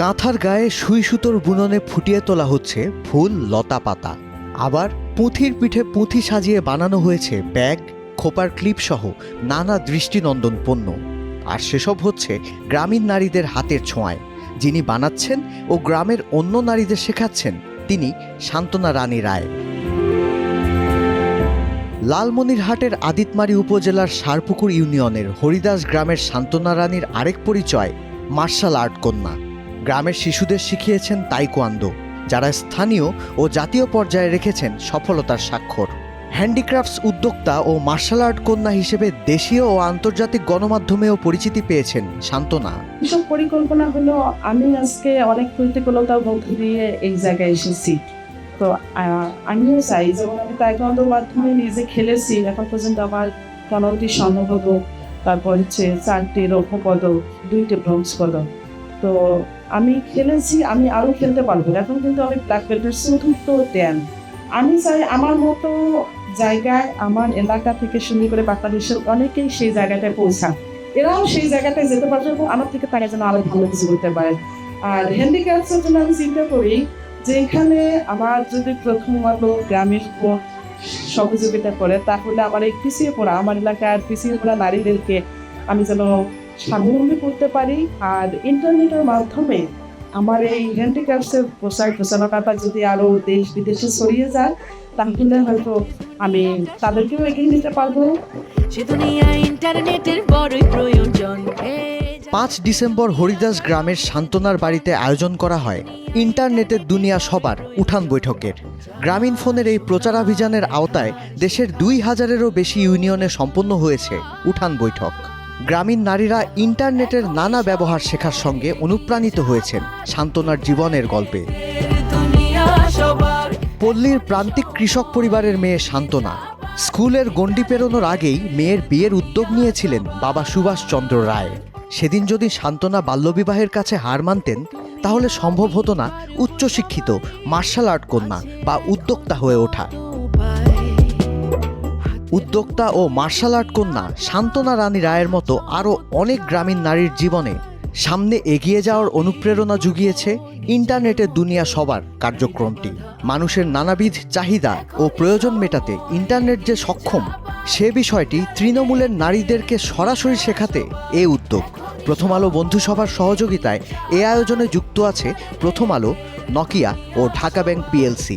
কাঁথার গায়ে সুই সুতোর বুননে ফুটিয়ে তোলা হচ্ছে ফুল লতা পাতা। আবার পুঁথির পিঠে পুঁথি সাজিয়ে বানানো হয়েছে ব্যাগ, খোপার ক্লিপ সহ নানা দৃষ্টিনন্দন পণ্য। আর সেসব হচ্ছে গ্রামীণ নারীদের হাতের ছোঁয়ায়। যিনি বানাচ্ছেন ও গ্রামের অন্য নারীদের শেখাচ্ছেন, তিনি শান্তনা রানী রায়। লালমনিরহাটের আদিতমারি উপজেলার সারপুকুর ইউনিয়নের হরিদাস গ্রামের শান্তনা রানীর আরেক পরিচয়, মার্শাল আর্ট কন্যা। গ্রামের শিশুদের শিখিয়েছেন তাইকোয়ান্দো, যারা স্থানীয় ও জাতীয় পর্যায়ে রেখেছেন সফলতার স্বাক্ষর। হ্যান্ডিক্রাফটস উদ্যোক্তা ও মার্শাল আর্ট কন্যা হিসেবে দেশীয় ও আন্তর্জাতিক গণমাধ্যমেও পরিচিতি পেয়েছেন শান্তনা। এসব পরিকল্পনা হলো, আমি আজকে অনেক প্রতিকূলতার মধ্য দিয়ে এই জায়গায় এসেছি। তো আমিও চাই যেমন আমি তাইকন্ডোর মাধ্যমে নিজে খেলেছি, এখন পর্যন্ত আমার পনেরোটি স্বর্ণপদক তারপর হচ্ছে চারটি রৌপ্য পদক, দুইটি ব্রোঞ্জ পদক। তো আমি খেলেছি, আমি আরও খেলতে পারব। এখন কিন্তু আমি ব্ল্যাক বেল্টের চতুর্থ ড্যান আমি চাই আমার মতো জায়গায়, আমার এলাকা থেকে শুরু করে বাংলাদেশের অনেকেই সেই জায়গাটায় পৌঁছান এরাও সেই জায়গাটায় যেতে পারবে এবং আমার থেকে তারা যেন আরও ভালো কিছু করতে পারে। আর হ্যান্ডিক্যাপসের জন্য আমি চিন্তা করি যে এখানে আমার যদি প্রথম আলো গ্রামের সহযোগিতা করে, তাহলে আমার এই পিছিয়ে পড়া, আমার এলাকার পিছিয়ে পড়া নারীদেরকে আমি যেন স্বাবলম্বী করতে পারি। আর ইন্টারনেটের মাধ্যমে আমার এই হ্যান্ডিক্যাপসের প্রচার প্রচারণাটা যদি আরও দেশ বিদেশে ছড়িয়ে যায় তাহলে হয়তো আমি তাদেরকেও এগিয়ে নিতে পারব। সে দুনিয়া ইন্টারনেটের বড়ই প্রয়োজন। পাঁচ ডিসেম্বর হরিদাস গ্রামের শান্তনার বাড়িতে আয়োজন করা হয় ইন্টারনেটের দুনিয়া সবার উঠান বৈঠকের। গ্রামীণ ফোনের এই প্রচারাভিযানের আওতায় দেশের দুই হাজারেরও বেশি ইউনিয়নে সম্পন্ন হয়েছে উঠান বৈঠক। গ্রামীণ নারীরা ইন্টারনেটের নানা ব্যবহার শেখার সঙ্গে অনুপ্রাণিত হয়েছেন শান্তনার জীবনের গল্পে। পল্লীর প্রান্তিক কৃষক পরিবারের মেয়ে শান্তনা স্কুলের গণ্ডি পেরোনোর আগেই মেয়ের বিয়ের উদ্যোগ নিয়েছিলেন বাবা সুভাষচন্দ্র রায়। সেদিন যদি শান্তনা বাল্যবিবাহের কাছে হার মানতেন, তাহলে সম্ভব হতো না উচ্চশিক্ষিত, মার্শাল আর্ট কন্যা বা উদ্যোক্তা হয়ে ওঠা। উদ্যোক্তা ও মার্শাল আর্ট কন্যা শান্তনা রানী রায়ের মতো আরও অনেক গ্রামীণ নারীর জীবনে সামনে এগিয়ে যাওয়ার অনুপ্রেরণা জুগিয়েছে ইন্টারনেটের দুনিয়া সবার কার্যক্রমটি। মানুষের নানাবিধ চাহিদা ও প্রয়োজন মেটাতে ইন্টারনেট যে সক্ষম, সে বিষয়টি তৃণমূলের নারীদেরকে সরাসরি শেখাতে এ উদ্যোগ। প্রথম আলো বন্ধুসভার সহযোগিতায় এ আয়োজনে যুক্ত আছে প্রথম আলো নকিয়া ও ঢাকা ব্যাংক পিএলসি।